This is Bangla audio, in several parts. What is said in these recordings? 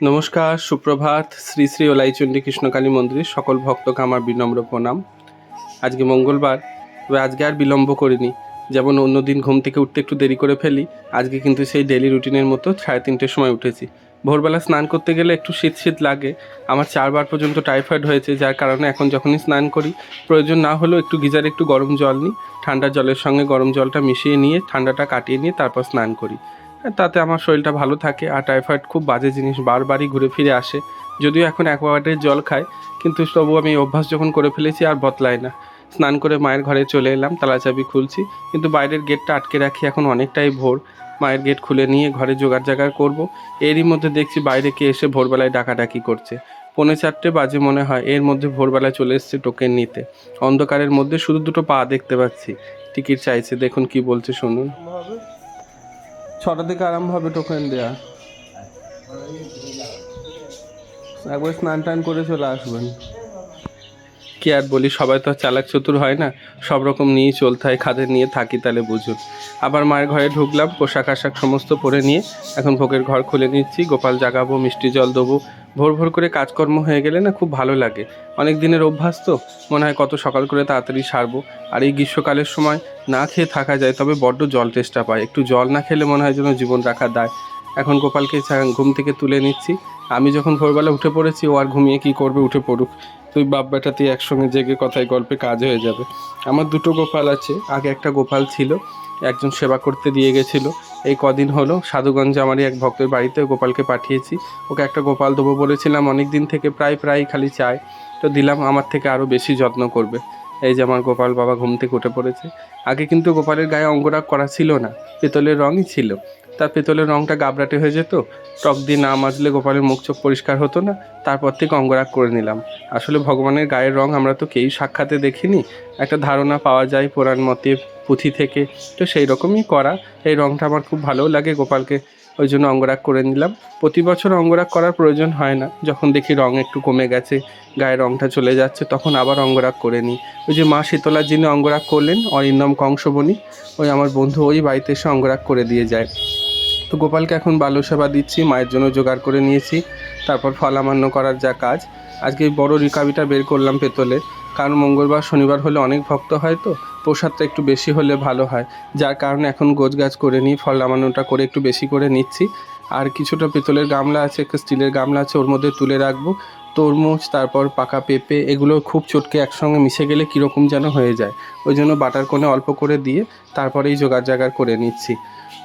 নমস্কার, সুপ্রভাত, শ্রী শ্রী ওলাইচণ্ডী কৃষ্ণকালী মন্দিরে সকল ভক্তকে আমার বিনম্র প্রণাম। আজকে মঙ্গলবার, তবে আজকে আর বিলম্ব করিনি। যেমন অন্যদিন ঘুম থেকে উঠতে একটু দেরি করে ফেলি, আজকে কিন্তু সেই ডেলি রুটিনের মতো সাড়ে তিনটের সময় উঠেছি। ভোরবেলা স্নান করতে গেলে একটু শীত শীত লাগে। আমার চারবার পর্যন্ত টাইফয়েড হয়েছে, যার কারণে এখন যখনই স্নান করি, প্রয়োজন না হলেও একটু গিজারে, একটু গরম জল নিই। ঠান্ডা জলের সঙ্গে গরম জলটা মিশিয়ে নিয়ে, ঠান্ডাটা কাটিয়ে নিয়ে তারপর স্নান করি। তাতে আমার শরীরটা ভালো থাকে আর টাইফয়েড খুব বাজে জিনিস, বারবারই ঘুরে ফিরে আসে। যদিও এখন অ্যাকোয়াগার্ডের জল খাই কিন্তু তবু আমি অভ্যাস যখন করে ফেলেছি আর বদলায় না। স্নান করে মায়ের ঘরে চলে এলাম তালা চাবি খুলছি, কিন্তু বাইরের গেটটা আটকে রাখি এখন অনেকটাই ভোর। মায়ের গেট খুলে নিয়ে ঘরে জোগাড় জাগার করব, এরই মধ্যে দেখছি বাইরে কে এসে ভোরবেলায় ডাকাডাকি করছে। পৌনে চারটে বাজে মনে হয়, এর মধ্যে ভোরবেলায় চলে এসছে টোকেন নিতে। অন্ধকারের মধ্যে শুধু দুটো পা দেখতে পাচ্ছি। টিকিট চাইছে, দেখুন কি বলছে, শুনুন। ছটা থেকে আরম্ভ হবে টোকেন দেওয়া একবার স্নান টান করে চলে আসবেন। কি আর বলি, সবাই তো চালাক চতুর হয় না। সব রকম নিয়েই চলতে হয় খাদের নিয়ে থাকি তাহলে বুঝুন। আবার মায়ের ঘরে ঢুকলাম, পোশাক আশাক সমস্ত পরে নিয়ে, এখন ভোগের ঘর খুলে নিচ্ছি, গোপাল জাগাবো, মিষ্টি জল দেবো। ভোর ভোর করে কাজকর্ম হয়ে গেলে না খুব ভালো লাগে। অনেক দিনের অভ্যাস তো, মনে হয় কত সকাল করে তাড়াতাড়ি সারবো। আর এই গ্রীষ্মকালের সময় না খেয়ে থাকা যায়, তবে বড্ড জল টেস্টা পায়। একটু জল না খেলে মনে হয় যেন জীবন রাখা দায়। এখন গোপালকে ঘুম থেকে তুলে নিচ্ছি। আমি যখন ভোরবেলা উঠে পড়েছি, ও আর ঘুমিয়ে কি করবে, উঠে পড়ুক। তুই বাপ বেটাতে একসঙ্গে জেগে কথায় গল্পে কাজ হয়ে যাবে। আমার দুটো গোপাল আছে, আগে একটা গোপাল ছিল, একজন সেবা করতে দিয়ে গেছিল। এই কদিন হলো সাধুগঞ্জে আমারই এক ভক্তের বাড়িতে গোপালকে পাঠিয়েছি। ওকে একটা গোপাল দেবো বলেছিলাম অনেক দিন থেকে প্রায় প্রায় খালি চায়। তো দিলাম, আমার থেকে আরও বেশি যত্ন করবে। এই যে আমার গোপাল বাবা ঘুম থেকে উঠে পড়েছে। আগে কিন্তু গোপালের গায়ে অঙ্গরাগ করা ছিল না, পেতলের রঙই ছিল। তার পেতলের রঙটা গাবরাটে হয়ে যেত। টক দিয়ে না মাজলে গোপালের মুখ চোখ পরিষ্কার হতো না। তারপর থেকে অঙ্গরাগ করে নিলাম। আসলে ভগবানের গায়ের রং আমরা তো কেউই সাক্ষাতে দেখিনি। একটা ধারণা পাওয়া যায় পুরাণ মতে পুঁথি থেকে। তো সেই রকমই করা। এই রংটা আমার খুব ভালোও লাগে গোপালকে। ওই জন্য অঙ্গরাগ করে নিলাম। প্রতি বছর অঙ্গরাগ করার প্রয়োজন হয় না। যখন দেখি রং একটু কমে গেছে, গায়ের রংটা চলে যাচ্ছে, তখন আবার অঙ্গরাগ করে নিই। ওই যে মা শীতলার যিনি অঙ্গরাগ করলেন, অরিন্দম কংসবনি ওই আমার বন্ধু ওই বাড়িতে এসে অঙ্গরাগ করে দিয়ে যায়। তো গোপালকে এখন বাল্য সেবা দিচ্ছি, মায়ের জন্য জোগাড় করে নিয়েছি। তারপর ফলামান্য করার যা কাজ। আজকে বড় রিকাবিটা বের করলাম পেতলের। কারণ মঙ্গলবার, শনিবার হলে অনেক ভক্ত হয় তো, প্রসাদটা একটু বেশি হলে ভালো হয়। যার কারণে এখন গোছগাছ করে নিই ফল নামানোটা করে একটু বেশি করে নিচ্ছি। আর কিছুটা পেতলের গামলা আছে, একটা স্টিলের গামলা আছে, ওর মধ্যে তুলে রাখব। তরমুজ, তারপর পাকা পেঁপে, এগুলো খুব চটকে একসঙ্গে মিশে গেলে কীরকম যেন হয়ে যায়। ওই জন্য বাটার কোণে অল্প করে দিয়ে তারপরেই জোগাড় জাগার করে নিচ্ছি।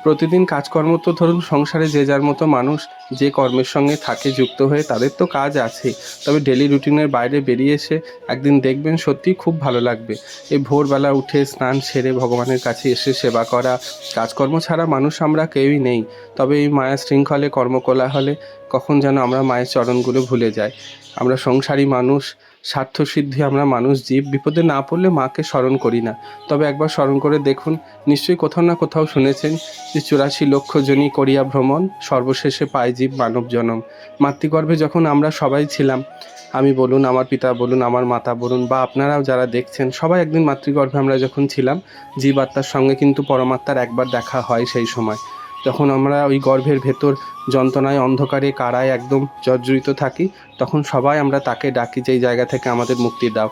প্রতিদিন কাজকর্ম তো ধরুন, সংসারে যে যার মতো মানুষ, যে কর্মের সঙ্গে থাকে, যুক্ত হয়ে তাদের তো কাজ আছে। তবে ডেলি রুটিনের বাইরে বেরিয়ে এসে একদিন দেখবেন সত্যিই খুব ভালো লাগবে। এই ভোরবেলা উঠে স্নান সেরে ভগবানের কাছে এসে সেবা করা, কাজকর্ম ছাড়া মানুষ আমরা কেউই নেই। তবে এই মায়া শৃঙ্খলে কর্মকলা হলে কখন যেন আমরা মায়ের চরণগুলো ভুলে যাই। আমরা সংসারী মানুষ, স্বার্থসিদ্ধি আমরা মানুষ জীব, বিপদে না পড়লে মাকে স্মরণ করি না। তবে একবার স্মরণ করে দেখুন, নিশ্চয়ই কোথাও না কোথাও শুনেছেন যে চুরাশি লক্ষ জনই করিয়া ভ্রমণ, সর্বশেষে পায় জীব মানব জনম। মাতৃগর্ভে যখন আমরা সবাই ছিলাম, আমি বলুন, আমার পিতা বলুন, আমার মাতা বলুন বা আপনারাও যারা দেখছেন, সবাই একদিন মাতৃগর্ভে আমরা যখন ছিলাম, জীব আত্মার সঙ্গে কিন্তু পরমাত্মার একবার দেখা হয় সেই সময়। যখন আমরা ওই গর্ভের ভেতর যন্ত্রণায়, অন্ধকারে, কারায় একদম জর্জরিত থাকি, তখন সবাই আমরা তাকে ডাকি যে জায়গা থেকে আমাদের মুক্তি দাও।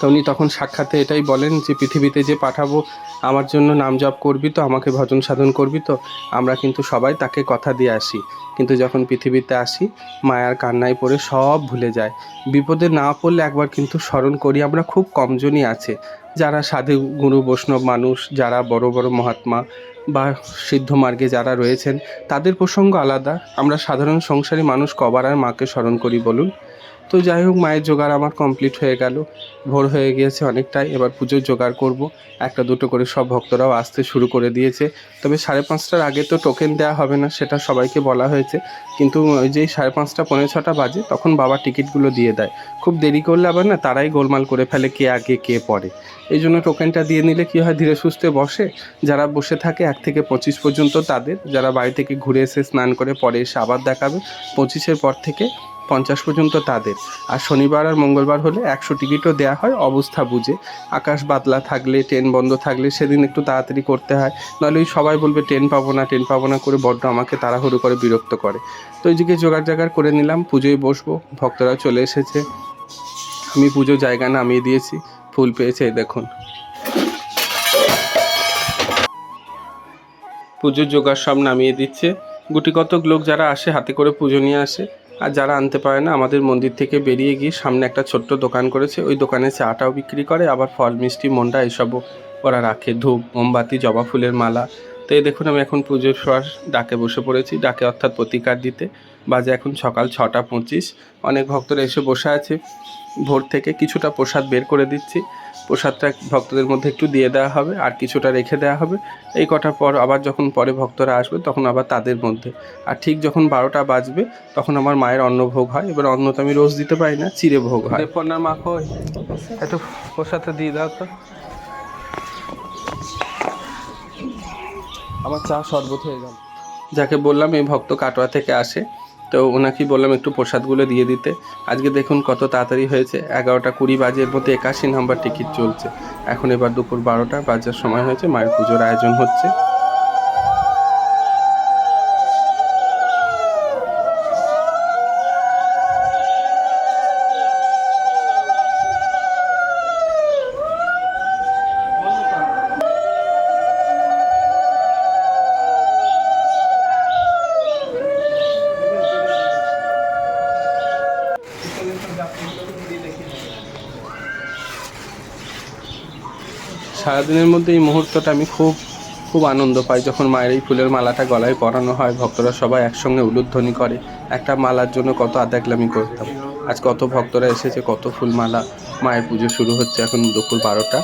তো উনি তখন সাক্ষাতে এটাই বলেন যে, পৃথিবীতে যে পাঠাবো, আমার জন্য নাম জপ করবি তো, আমাকে ভজন সাধন করবি তো, আমরা কিন্তু সবাই তাকে কথা দিয়ে আসি। কিন্তু যখন পৃথিবীতে আসি, মায়ার কান্নায় পড়ে সব ভুলে যায়। বিপদে না পড়লে একবার কিন্তু স্মরণ করি, আমরা খুব কমজনই আছে। যারা সাধু গুরু, বৈষ্ণব মানুষ, যারা বড় বড় মহাত্মা বা সিদ্ধ মার্গে যারা রয়েছেন, তাদের প্রসঙ্গ আলাদা। আমরা সাধারণ সংসারী মানুষ কবার আর মাকে স্মরণ করি বলুন? তো যাই হোক, মায়ের জোগাড় আমার কমপ্লিট হয়ে গেল। ভোর হয়ে গিয়েছে অনেকটাই, এবার পুজোর জোগাড় করব। একটা দুটো করে সব ভক্তরাও আসতে শুরু করে দিয়েছে। তবে সাড়ে পাঁচটার আগে তো টোকেন দেওয়া হবে না, সেটা সবাইকে বলা হয়েছে। কিন্তু ওই যেই সাড়ে পাঁচটা পনেরো ছটা বাজে, তখন বাবা টিকিটগুলো দিয়ে দেয়। খুব দেরি করলে আবার না, তারাই গোলমাল করে ফেলে কে আগে, কে পরে। এই জন্য টোকেনটা দিয়ে নিলে কী হয়, ধীরে সুস্থে বসে। যারা বসে থাকে, এক থেকে পঁচিশ পর্যন্ত তাদের, যারা বাড়ি থেকে ঘুরে এসে স্নান করে, পরে এসে আবার দেখাবে। পঁচিশের পর থেকে পঞ্চাশ পর্যন্ত তাদের। আর শনিবার আর মঙ্গলবার হলে একশো টিকিটও দেওয়া হয় অবস্থা বুঝে। আকাশ বাদলা থাকলে, ট্রেন বন্ধ থাকলে সেদিন একটু তাড়াতাড়ি করতে হয়। নাহলে ওই সবাই বলবে, ট্রেন পাবো না, ট্রেন পাবো না করে বড্ড আমাকে তাড়াহুড়ো করে বিরক্ত করে। তো ওই দিকে জোগাড় জাগাড় করে নিলাম, পুজোয় বসবো। ভক্তরা চলে এসেছে। আমি পুজো জায়গা নামিয়ে দিয়েছি। ফুল পেয়েছে দেখুন। পুজোর জোগাড় সব নামিয়ে দিচ্ছে। গুটি কতক লোক যারা আসে, হাতে করে পুজো নিয়ে আসে আর যারা আনতে পারে না, আমাদের মন্দির থেকে বেরিয়ে গিয়ে সামনে একটা ছোট্ট দোকান করেছে। ওই দোকানে চাটাও বিক্রি করে, আবার ফল, মিষ্টি, মন্ডা এসবও ওরা রাখে। ধূপ, মোমবাতি, জবা ফুলের মালা। তো এই দেখুন, আমি এখন পুজোর সর ডাকে বসে পড়েছি। ডাকে অর্থাৎ প্রতিকার দিতে। বাজে এখন সকাল ছটা পঁচিশ। অনেক ভক্তরা এসে বসে আছে। ভোর থেকে কিছুটা প্রসাদ বের করে দিচ্ছি। প্রসাদটা ভক্তদের মধ্যে একটু দিয়ে দেওয়া হবে আর কিছুটা রেখে দেওয়া হবে। এই কটার পর আবার যখন পরে ভক্তরা আসবে তখন আবার তাদের মধ্যে। আর ঠিক যখন বারোটা বাজবে তখন আমার মায়ের অন্নভোগ হয় এবার অন্ন তো আমি রোজ দিতে পারি না চিড়ে ভোগ হয়। পন্নার মা কই? একটু প্রসাদটা দিয়ে দাও তো। আমার চা শরবত হয়ে গেল। যাকে বললাম এই ভক্ত কাটোয়া থেকে আসে। তো ওনাকেই বললাম একটু প্রসাদগুলো দিয়ে দিতে। আজকে দেখুন কত তাড়াতাড়ি হয়েছে। এগারোটা কুড়ি বাজে, এর মধ্যে একাশি নাম্বার টিকিট চলছে। এখন এবার দুপুর বারোটা, বাজার সময় হয়েছে, মায়ের পুজোর আয়োজন হচ্ছে। সারাদিনের মধ্যে এই মুহূর্তটা আমি খুব খুব আনন্দ পাই যখন মায়ের এই ফুলের মালাটা গলায় পরানো হয়, ভক্তরা সবাই একসঙ্গে উলুধ্বনি করে। একটা মালার জন্য কত আদাগলামি করতাম। আজ কত ভক্তরা এসেছে, কত ফুল মালা মায়ের পুজো শুরু হচ্ছে, এখন দুপুর বারোটা।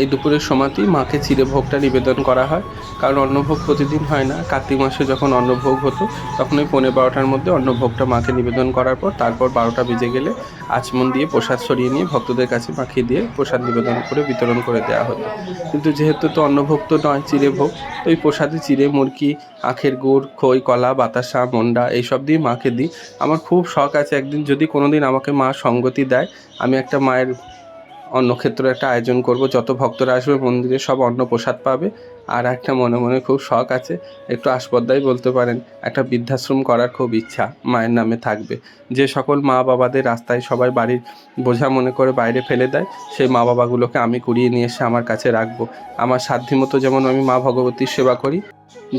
এই দুপুরের সময়তেই মাকে চিড়ে ভোগটা নিবেদন করা হয়। কারণ অন্নভোগ প্রতিদিন হয় না। কার্তিক মাসে যখন অন্নভোগ হতো, তখন ওই পনেরো বারোটার মধ্যে অন্নভোগটা মাকে নিবেদন করার পর তারপর বারোটা বেজে গেলে আচমন দিয়ে প্রসাদ সরিয়ে নিয়ে ভক্তদের কাছে মাখিয়ে দিয়ে প্রসাদ নিবেদন করে বিতরণ করে দেওয়া হতো। কিন্তু যেহেতু তো অন্নভোগ তো নয় চিড়ে ভোগ তো ওই প্রসাদে চিড়ে মুরগি আখের গুড়, খই, কলা, বাতাসা, মন্ডা এইসব দিয়ে মাকে দিই। আমার খুব শখ আছে একদিন যদি কোনো দিন আমাকে মা সঙ্গতি দেয়, আমি একটা মায়ের অন্নক্ষেত্র একটা আয়োজন করব। যত ভক্তরা আসবে, মন্দিরে সব অন্ন প্রসাদ পাবে। আর একটা মনে মনে খুব শখ আছে, একটু আসপদ্দাই বলতে পারেন, একটা বৃদ্ধাশ্রম করার খুব ইচ্ছা, মায়ের নামে থাকবে। যে সকল মা বাবাদের রাস্তায় সবাই বাড়ির বোঝা মনে করে বাইরে ফেলে দেয়, সেই মা বাবাগুলোকে আমি কুড়িয়ে নিয়ে এসে আমার কাছে রাখব। আমার সাধ্যমতো যেমন আমি মা ভগবতীর সেবা করি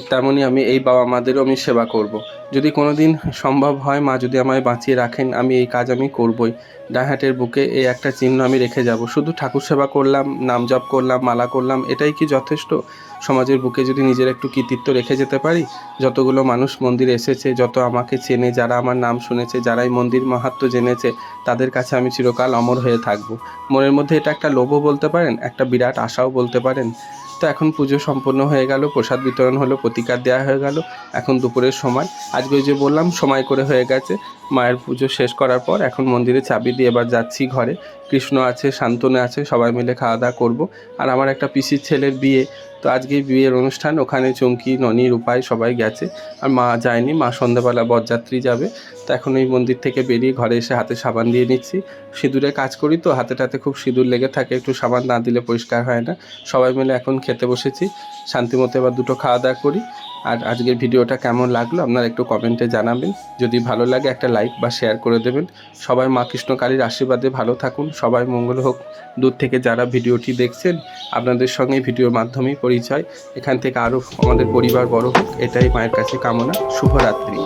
তেমনই আমি এই বাবা মাদেরও আমি সেবা করব। যদি কোনো দিন সম্ভব হয়, মা যদি আমায় বাঁচিয়ে রাখেন, আমি এই কাজ আমি করবই। ডাহাটের বুকে এই একটা চিহ্ন আমি রেখে যাব। শুধু ঠাকুর সেবা করলাম, নাম জপ করলাম, মালা করলাম, এটাই কি যথেষ্ট? সমাজের বুকে যদি নিজের একটু কৃতিত্ব রেখে যেতে পারি, যতগুলো মানুষ মন্দিরে এসেছে, যত আমাকে চেনে, যারা আমার নাম শুনেছে, যারাই মন্দির মাহাত্ম জেনেছে, তাদের কাছে আমি চিরকাল অমর হয়ে থাকব। মনের মধ্যে এটা একটা লোভও বলতে পারেন, একটা বিরাট আশাও বলতে পারেন। তো এখন পুজো সম্পন্ন হয়ে গেল, প্রসাদ বিতরণ হলো, প্রতিকার দেওয়া হয়ে গেল, এখন দুপুরের সময়। আজকে ওই যে বললাম, সময় করে হয়ে গেছে, মায়ের পুজো শেষ করার পর এখন মন্দিরে চাবি দিয়ে এবার যাচ্ছি ঘরে। কৃষ্ণ আছে, শান্তনে আছে, সবাই মিলে খাওয়া দাওয়া করব। আর আমার একটা পিসির ছেলের বিয়ে তো আজকে বিয়ের অনুষ্ঠান, ওখানে চমকি, ননি, রূপাই সবাই গেছে। আর মা যায়নি, মা সন্ধ্যাবেলা বরযাত্রী যাবে। তো এখন এই মন্দির থেকে বেরিয়ে ঘরে এসে হাতে সাবান দিয়ে নিচ্ছি। সিঁদুরে কাজ করি তো, হাতে টাতে খুব সিঁদুর লেগে থাকে, একটু সাবান না দিলে পরিষ্কার হয় না। সবাই মিলে এখন খেতে বসেছি। শান্তিমতো এবার দুটো খাওয়া দাওয়া করি। আর আজকের ভিডিওটা কেমন লাগল আপনারা একটু কমেন্টে জানাবেন। যদি ভালো লাগে একটা লাইক বা শেয়ার করে দেবেন। সবাই মা কৃষ্ণকালীর আশীর্বাদে ভালো থাকুন, সবাই মঙ্গল হোক। দূর থেকে যারা ভিডিওটি দেখছেন, আপনাদের সঙ্গে ভিডিওর মাধ্যমেই পরিচয়। এখান থেকে আরও আমাদের পরিবার বড় হোক, এটাই মায়ের কাছে কামনা। শুভরাত্রি।